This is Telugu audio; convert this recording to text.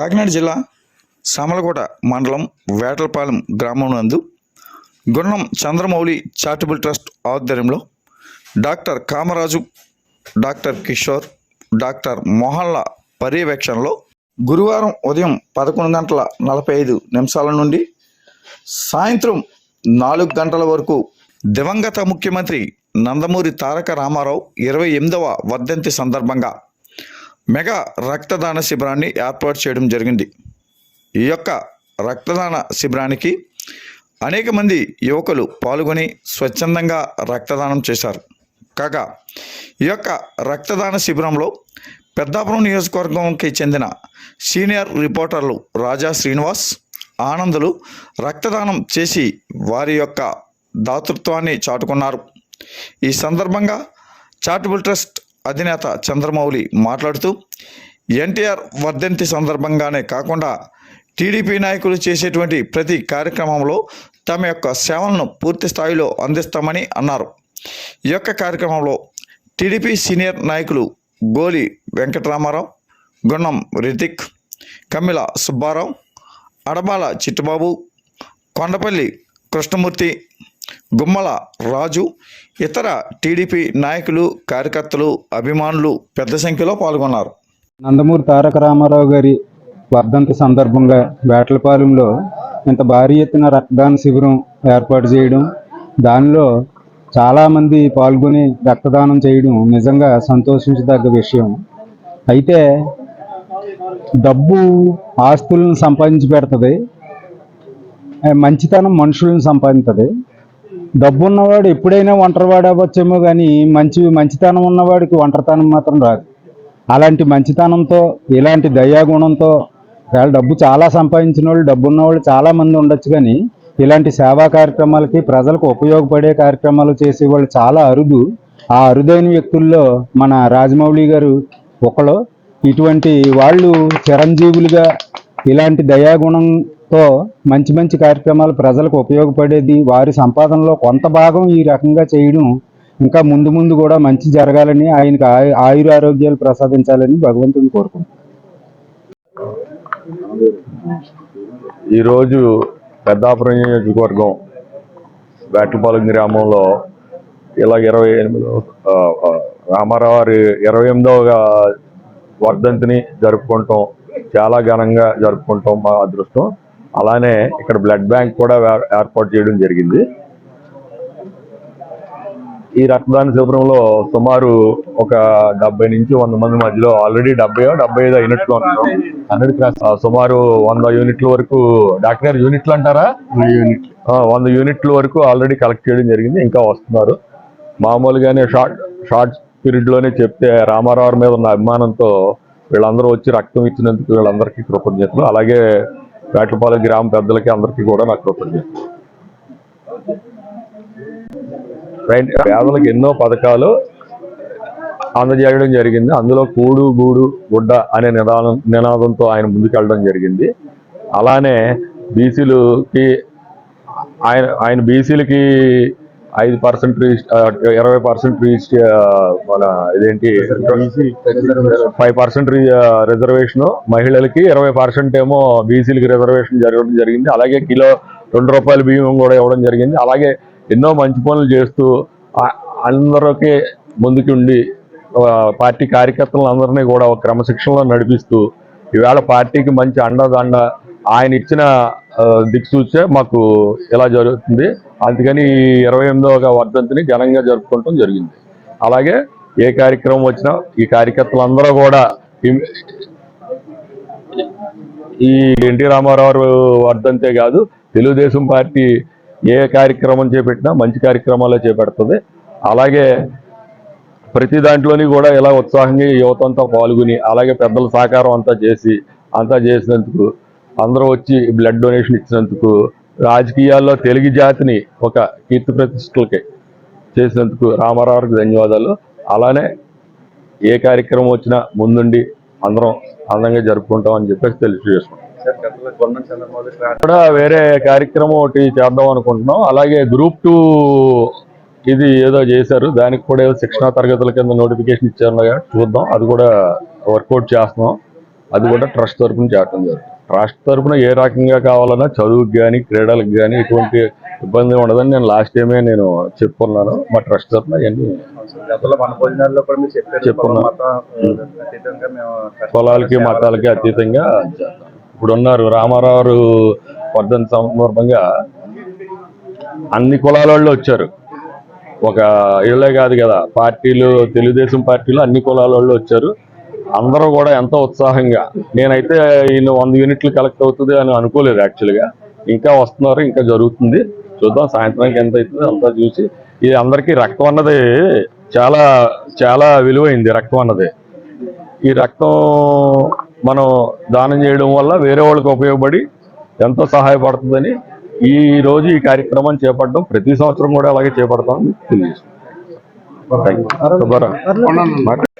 కాకినాడ జిల్లా సామలకోట మండలం వేటలపాలెం గ్రామం నందు గుండం చంద్రమౌళి చారిటబుల్ ట్రస్ట్ ఆధ్వర్యంలో doctor Kamaraju doctor Kishore doctor మోహన్ల పర్యవేక్షణలో గురువారం ఉదయం పదకొండు గంటల నలభై ఐదు నిమిషాల నుండి సాయంత్రం నాలుగు గంటల వరకు దివంగత ముఖ్యమంత్రి నందమూరి తారక రామారావు ఇరవై ఎనిమిదవ వర్ధంతి సందర్భంగా మెగా రక్తదాన శిబిరాన్ని ఏర్పాటు చేయడం జరిగింది. ఈ యొక్క రక్తదాన శిబిరానికి అనేక మంది యువకులు పాల్గొని స్వచ్ఛందంగా రక్తదానం చేశారు. కాగా ఈ యొక్క రక్తదాన శిబిరంలో పెద్దాపురం నియోజకవర్గంకి చెందిన సీనియర్ రిపోర్టర్లు రాజా శ్రీనివాస్ ఆనందులు రక్తదానం చేసి వారి యొక్క దాతృత్వాన్ని చాటుకున్నారు. ఈ సందర్భంగా చారిటబుల్ ట్రస్ట్ అధినేత చంద్రమౌళి మాట్లాడుతూ ఎన్టీఆర్ వర్ధంతి సందర్భంగానే కాకుండా టీడీపీ నాయకులు చేసేటువంటి ప్రతి కార్యక్రమంలో తమ యొక్క సేవలను పూర్తి స్థాయిలో అందిస్తామని అన్నారు. ఈ యొక్క కార్యక్రమంలో టీడీపీ సీనియర్ నాయకులు గోలి వెంకటరామారావు గుణం రితిక్ కమ్మిల సుబ్బారావు అడబాల చిట్టుబాబు కొండపల్లి కృష్ణమూర్తి గుమ్మల రాజు ఇతర టీడీపీ నాయకులు కార్యకర్తలు అభిమానులు పెద్ద సంఖ్యలో పాల్గొన్నారు. నందమూరి తారక రామారావు గారి వర్ధంతి సందర్భంగా వేటలపాలెంలో ఇంత భారీ ఎత్తున రక్తదాన శిబిరం ఏర్పాటు చేయడం దానిలో చాలామంది పాల్గొని రక్తదానం చేయడం నిజంగా సంతోషించదగ్గ విషయం. అయితే డబ్బు ఆస్తులను సంపాదించి పెడుతుంది మంచితనం మనుషులను సంపాదించదు. డబ్బు ఉన్నవాడు ఎప్పుడైనా ఒంటరివాడు అవ్వచ్చేమో కానీ మంచి మంచితనం ఉన్నవాడికి ఒంటరితనం మాత్రం రాదు. అలాంటి మంచితనంతో ఇలాంటి దయాగుణంతో వాళ్ళ డబ్బు చాలా సంపాదించిన వాళ్ళు డబ్బు ఉన్నవాళ్ళు చాలామంది చాలా మంది ఉండొచ్చు కానీ ఇలాంటి సేవా కార్యక్రమాలకి ప్రజలకు ఉపయోగపడే కార్యక్రమాలు చేసే వాళ్ళు చాలా అరుదు. ఆ అరుదైన వ్యక్తుల్లో మన రాజమౌళి గారు ఒకళ్ళు. ఇటువంటి వాళ్ళు చిరంజీవులుగా ఇలాంటి తో మంచి మంచి కార్యక్రమాలు ప్రజలకు ఉపయోగపడేది వారి సంపాదనలో కొంత భాగం ఈ రకంగా చేయడం ఇంకా ముందు ముందు కూడా మంచి జరగాలని ఆయనకు ఆయుర ఆరోగ్యాలు ప్రసాదించాలని భగవంతుని కోరుకుంటున్నాను ఈరోజు పెద్దాపురం నియోజకవర్గం వేటలపాలెం గ్రామంలో ఇలా ఇరవై ఎనిమిదో రామారావు గారి ఇరవై ఎనిమిదవ వర్ధంతిని జరుపుకుంటాం చాలా ఘనంగా జరుపుకుంటాం మా అదృష్టం. అలానే ఇక్కడ బ్లడ్ బ్యాంక్ కూడా ఏర్పాటు చేయడం జరిగింది. ఈ రక్తదాన శిబిరంలో సుమారు ఒక డెబ్బై నుంచి వంద మంది మధ్యలో ఆల్రెడీ డెబ్బై డెబ్బై ఐదు ఉన్నారు. హండ్రెడ్ సుమారు వంద యూనిట్ల వరకు డాక్టర్ గారు యూనిట్లు అంటారా? వంద యూనిట్ల. వరకు ఆల్రెడీ కలెక్ట్ చేయడం జరిగింది ఇంకా వస్తున్నారు. మామూలుగానే షార్ట్ షార్ట్ పీరియడ్లోనే చెప్తే రామారావు మీద ఉన్న అభిమానంతో వీళ్ళందరూ వచ్చి రక్తం ఇచ్చినందుకు వీళ్ళందరికీ కృతజ్ఞతలు. అలాగే వేటపాలెం గ్రామ పెద్దలకి అందరికీ కూడా నాకు కృతజ్ఞతలు. పేదలకు ఎన్నో పథకాలు అందజేయడం జరిగింది. అందులో కూడు గూడు గుడ్డ అనే నిదానం నినాదంతో ఆయన ముందుకెళ్ళడం జరిగింది. అలానే బీసీలకి ఆయన ఆయన బీసీలకి ఐదు పర్సెంట్ ఇరవై పర్సెంట్ రీచ్ మన ఇదేంటి? Five percent reservation. మహిళలకి ఇరవై పర్సెంట్ ఏమో బీసీలకి రిజర్వేషన్ జరగడం జరిగింది. అలాగే కిలో రెండు రూపాయల బియ్యం కూడా ఇవ్వడం జరిగింది. అలాగే ఎన్నో మంచి పనులు చేస్తూ అందరికీ ముందుకు ఉండి ఆ, పార్టీ కార్యకర్తలను అందరినీ కూడా ఒక క్రమశిక్షణలో నడిపిస్తూ ఈవేళ పార్టీకి మంచి అండదండ ఆయన ఇచ్చిన దిక్సూచే మాకు ఇలా జరుగుతుంది. అందుకని ఈ ఇరవై ఎనిమిదవ వర్ధంతిని ఘనంగా జరుపుకోవటం జరిగింది. అలాగే ఏ కార్యక్రమం వచ్చినా ఈ కార్యకర్తలందరూ కూడా ఈ- ఎన్టీ రామారావు వర్ధంతే కాదు తెలుగుదేశం పార్టీ ఏ కార్యక్రమం చేపట్టినా మంచి కార్యక్రమాలే చేపడుతుంది. అలాగే ప్రతి దాంట్లోని కూడా ఇలా ఉత్సాహంగా యువత అంతా పాల్గొని అలాగే పెద్దల సహకారం అంతా చేసి అంతా చేసినందుకు అందరూ వచ్చి బ్లడ్ డొనేషన్ ఇచ్చినందుకు రాజకీయాల్లో తెలుగు జాతిని ఒక కీర్తి ప్రతిష్టలకి చేసినందుకు రామారావుకి ధన్యవాదాలు. అలానే ఏ కార్యక్రమం వచ్చినా ముందుండి అందరం అందంగా జరుపుకుంటాం అని చెప్పేసి తెలియజేసుకుంటాం కూడా వేరే కార్యక్రమం ఒకటి చేద్దాం అనుకుంటున్నాం. అలాగే గ్రూప్ టూ ఇది ఏదో చేశారు. దానికి కూడా ఏదో శిక్షణా తరగతుల కింద నోటిఫికేషన్ ఇచ్చారు. చూద్దాం. అది కూడా వర్కౌట్ చేస్తున్నాం. అది కూడా ట్రస్ట్ తరపున చేయటం జరుగుతుంది ట్రస్ట్ తరపున ఏ రకంగా కావాలన్నా చదువుకి కానీ క్రీడలకు కానీ ఎటువంటి ఇబ్బంది ఉండదని నేను లాస్ట్ టైమే నేను చెప్పుకున్నాను. మా ట్రస్ట్ తరపున అవన్నీ గతంలో మన భోజనాల్లో కూడా మీరు చెప్పారు. చెప్పుకున్నాం. కులం, మతం అతీతంగా మేము కులాలకి మతాలకి అతీతంగా. ఇప్పుడు ఉన్నారు రామారావు వర్ధన్ సందర్భంగా అన్ని కులాల వాళ్ళు వచ్చారు. ఒక ఇళ్ళే కాదు కదా పార్టీలు తెలుగుదేశం పార్టీలు అన్ని కులాల వాళ్ళు వచ్చారు. అందరూ కూడా ఎంతో ఉత్సాహంగా. నేనైతే ఈయన వంద యూనిట్లు కలెక్ట్ అవుతుంది అని అనుకోలేదు యాక్చువల్గా ఇంకా వస్తున్నారు ఇంకా జరుగుతుంది. చూద్దాం సాయంత్రానికి ఎంత అవుతుందో అంతా చూసి. ఇది అందరికీ రక్తం అన్నది చాలా చాలా విలువైంది రక్తం అన్నది. ఈ రక్తం మనం దానం చేయడం వల్ల వేరే వాళ్ళకి ఉపయోగపడి ఎంతో సహాయపడుతుందని ఈ రోజు ఈ కార్యక్రమాన్ని చేపట్టడం ప్రతి సంవత్సరం కూడా అలాగే చేపడతామని. సుబ్బారావు.